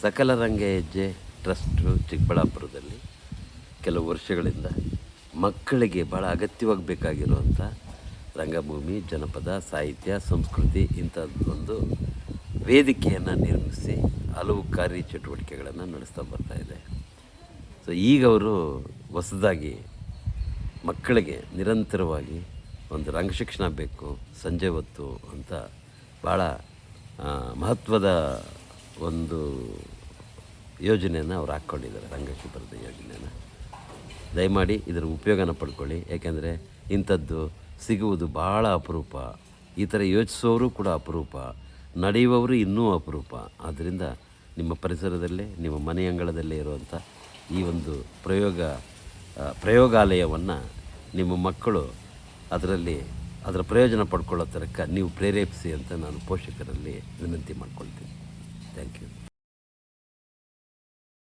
ಸಕಲ ರಂಗ ಹೆಜ್ಜೆ, ಟ್ರಸ್ಟು ಚಿಕ್ಕಬಳ್ಳಾಪುರದಲ್ಲಿ ಕೆಲವು ವರ್ಷಗಳಿಂದ ಮಕ್ಕಳಿಗೆ ಭಾಳ ಅಗತ್ಯವಾಗಿ ಬೇಕಾಗಿರುವಂಥ ರಂಗಭೂಮಿ, ಜನಪದ, ಸಾಹಿತ್ಯ, ಸಂಸ್ಕೃತಿ ಇಂಥದ್ದೊಂದು ವೇದಿಕೆಯನ್ನು ನಿರ್ಮಿಸಿ ಹಲವು ಕಾರ್ಯ ಚಟುವಟಿಕೆಗಳನ್ನು ನಡೆಸ್ತಾ ಬರ್ತಾ ಇದೆ. ಸೊ ಈಗ ಅವರು ಹೊಸದಾಗಿ ಮಕ್ಕಳಿಗೆ ನಿರಂತರವಾಗಿ ಒಂದು ರಂಗಶಿಕ್ಷಣ ಬೇಕು, ಸಂಜೆ ಹೊತ್ತು ಅಂತ ಭಾಳ ಮಹತ್ವದ ಒಂದು ಯೋಜನೆಯನ್ನು ಅವ್ರು ಹಾಕ್ಕೊಂಡಿದ್ದಾರೆ ರಂಗಶಿಬಿರದ ಯೋಜನೆಯನ್ನು. ದಯಮಾಡಿ ಇದರ ಉಪಯೋಗನ ಪಡ್ಕೊಳ್ಳಿ. ಏಕೆಂದರೆ ಇಂಥದ್ದು ಸಿಗುವುದು ಭಾಳ ಅಪರೂಪ. ಈ ಥರ ಯೋಚಿಸೋರು ಕೂಡ ಅಪರೂಪ. ನಡೆಯುವವರು ಇನ್ನೂ ಅಪರೂಪ. ಆದ್ದರಿಂದ ನಿಮ್ಮ ಪರಿಸರದಲ್ಲೇ, ನಿಮ್ಮ ಮನೆ ಅಂಗಳದಲ್ಲೇ ಇರುವಂಥ ಈ ಒಂದು ಪ್ರಯೋಗ ಪ್ರಯೋಗಾಲಯವನ್ನು ನಿಮ್ಮ ಮಕ್ಕಳು ಅದರಲ್ಲಿ ಅದರ ಪ್ರಯೋಜನ ಪಡ್ಕೊಳ್ಳೋ ಥರಕ್ಕೆ ನೀವು ಪ್ರೇರೇಪಿಸಿ ಅಂತ ನಾನು ಪೋಷಕರಲ್ಲಿ ವಿನಂತಿ ಮಾಡ್ಕೊಳ್ತೀನಿ. Thank you.